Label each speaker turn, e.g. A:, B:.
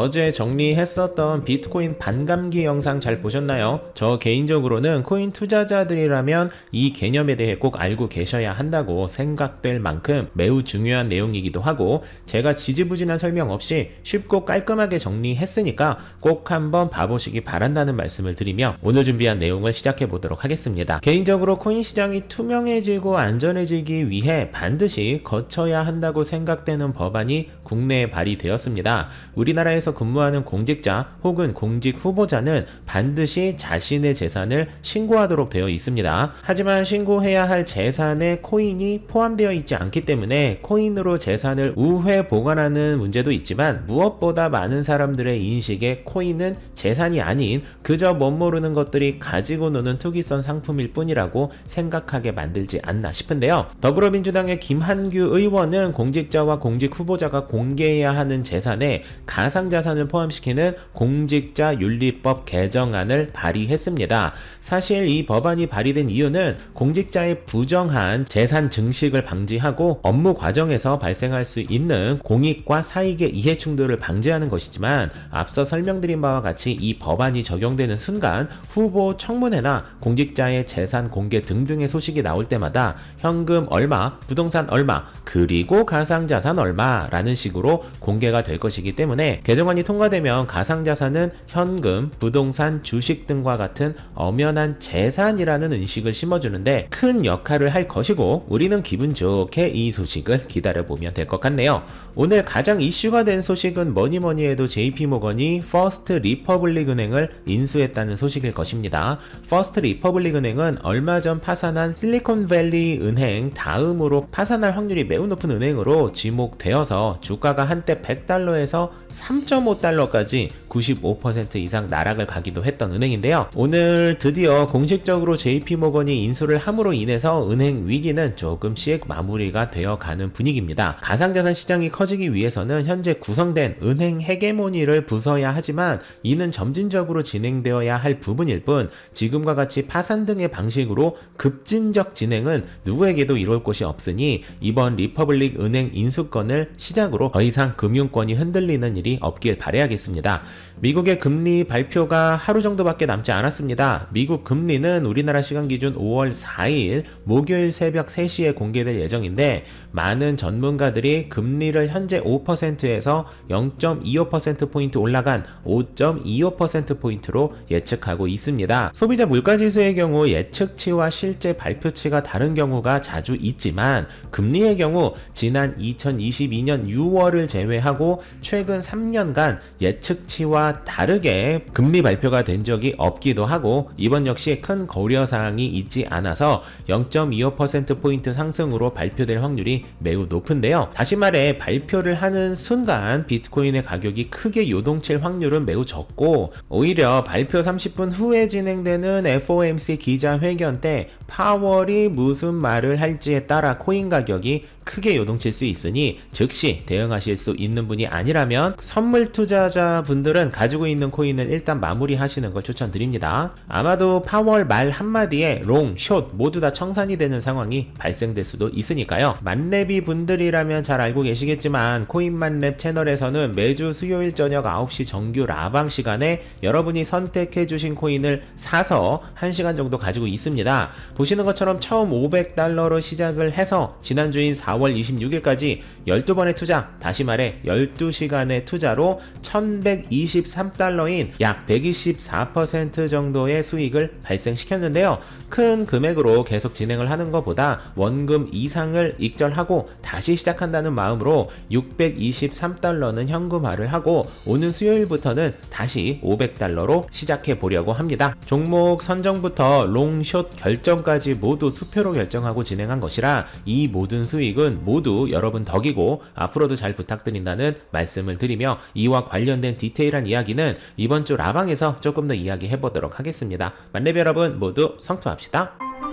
A: 어제 정리했었던 비트코인 반감기 영상 잘 보셨나요? 저 개인적으로는 코인 투자자들이라면 이 개념에 대해 꼭 알고 계셔야 한다고 생각될 만큼 매우 중요한 내용이기도 하고 제가 지지부진한 설명 없이 쉽고 깔끔하게 정리했으니까 꼭 한번 봐보시기 바란다는 말씀을 드리며 오늘 준비한 내용을 시작해 보도록 하겠습니다. 개인적으로 코인 시장이 투명해지고 안전해지기 위해 반드시 거쳐야 한다고 생각되는 법안이 국내에 발의되었습니다. 우리나라에서 근무하는 공직자 혹은 공직 후보자는 반드시 자신의 재산을 신고하도록 되어 있습니다. 하지만 신고해야 할 재산에 코인이 포함되어 있지 않기 때문에 코인으로 재산을 우회 보관하는 문제도 있지만 무엇보다 많은 사람들의 인식에 코인은 재산이 아닌 그저 멋모르는 것들이 가지고 노는 투기성 상품일 뿐이라고 생각하게 만들지 않나 싶은데요. 더불어민주당의 김한규 의원은 공직자와 공직 후보자가 공개해야 하는 재산에 가상자 산을 포함시키는 공직자 윤리법 개정안을 발의했습니다. 사실 이 법안이 발의된 이유는 공직자의 부정한 재산 증식을 방지하고 업무 과정에서 발생할 수 있는 공익과 사익의 이해 충돌을 방지하는 것이지만 앞서 설명드린 바와 같이 이 법안이 적용되는 순간 후보 청문회나 공직자의 재산 공개 등등의 소식이 나올 때마다 현금 얼마, 부동산 얼마, 그리고 가상자산 얼마라는 식으로 공개가 될 것이기 때문에 개정안이 통과되면 가상자산은 현금, 부동산, 주식 등과 같은 엄연한 재산이라는 인식을 심어주는데 큰 역할을 할 것이고 우리는 기분 좋게 이 소식을 기다려보면 될 것 같네요. 오늘 가장 이슈가 된 소식은 뭐니 뭐니 해도 JP모건이 퍼스트 리퍼블릭 은행을 인수했다는 소식일 것입니다. 퍼스트 리퍼블릭 은행은 얼마 전 파산한 실리콘밸리 은행 다음으로 파산할 확률이 매우 높은 은행으로 지목되어서 주가가 한때 100달러에서 3.5달러까지 95% 이상 나락을 가기도 했던 은행인데요. 오늘 드디어 공식적으로 JP모건이 인수를 함으로 인해서 은행 위기는 조금씩 마무리가 되어 가는 분위기입니다. 가상자산 시장이 커지기 위해서는 현재 구성된 은행 헤게모니를 부숴야 하지만 이는 점진적으로 진행되어야 할 부분일 뿐 지금과 같이 파산 등의 방식으로 급진적 진행은 누구에게도 이룰 곳이 없으니 이번 리퍼블릭 은행 인수건을 시작으로 더 이상 금융권이 흔들리는 일이 없길 바라야겠습니다. 미국의 금리 발표가 하루 정도밖에 남지 않았습니다. 미국 금리는 우리나라 시간 기준 5월 4일 목요일 새벽 3시에 공개될 예정인데 많은 전문가들이 금리를 현재 5%에서 0.25%포인트 올라간 5.25%포인트로 예측하고 있습니다. 소비자 물가지수의 경우 예측치와 실제 발표치가 다른 경우가 자주 있지만 금리의 경우 지난 2022년 6월을 제외하고 최근 3년간 예측치와 다르게 금리 발표가 된 적이 없기도 하고 이번 역시 큰 고려사항이 있지 않아서 0.25%포인트 상승으로 발표될 확률이 매우 높은데요. 다시 말해 발표를 하는 순간 비트코인의 가격이 크게 요동칠 확률은 매우 적고 오히려 발표 30분 후에 진행되는 FOMC 기자회견 때 파월이 무슨 말을 할지에 따라 코인 가격이 크게 요동칠 수 있으니 즉시 대응하실 수 있는 분이 아니라면 선물 투자자 분들은 가지고 있는 코인을 일단 마무리하시는 걸 추천드립니다. 아마도 파월 말 한마디에 롱, 숏 모두 다 청산이 되는 상황이 발생될 수도 있으니까요. 만렙이 분들이라면 잘 알고 계시겠지만 코인 만렙 채널에서는 매주 수요일 저녁 9시 정규 라방 시간에 여러분이 선택해 주신 코인을 사서 1시간 정도 가지고 있습니다. 보시는 것처럼 처음 500달러로 시작을 해서 지난주인 4월 26일까지 12번의 투자, 다시 말해 12시간의 투자로 1123달러인 약 124% 정도의 수익을 발생시켰는데요. 큰 금액으로 계속 진행을 하는 것보다 원금 이상을 익절하고 다시 시작한다는 마음으로 623달러는 현금화를 하고 오는 수요일부터는 다시 500달러로 시작해 보려고 합니다. 종목 선정부터 롱숏 결정까지 모두 투표로 결정하고 진행한 것이라 이 모든 수익은 모두 여러분 덕이고 앞으로도 잘 부탁드린다는 말씀을 드리며 이와 관련된 디테일한 이야기는 이번 주 라방에서 조금 더 이야기해 보도록 하겠습니다. 만렙 여러분 모두 성투합시다.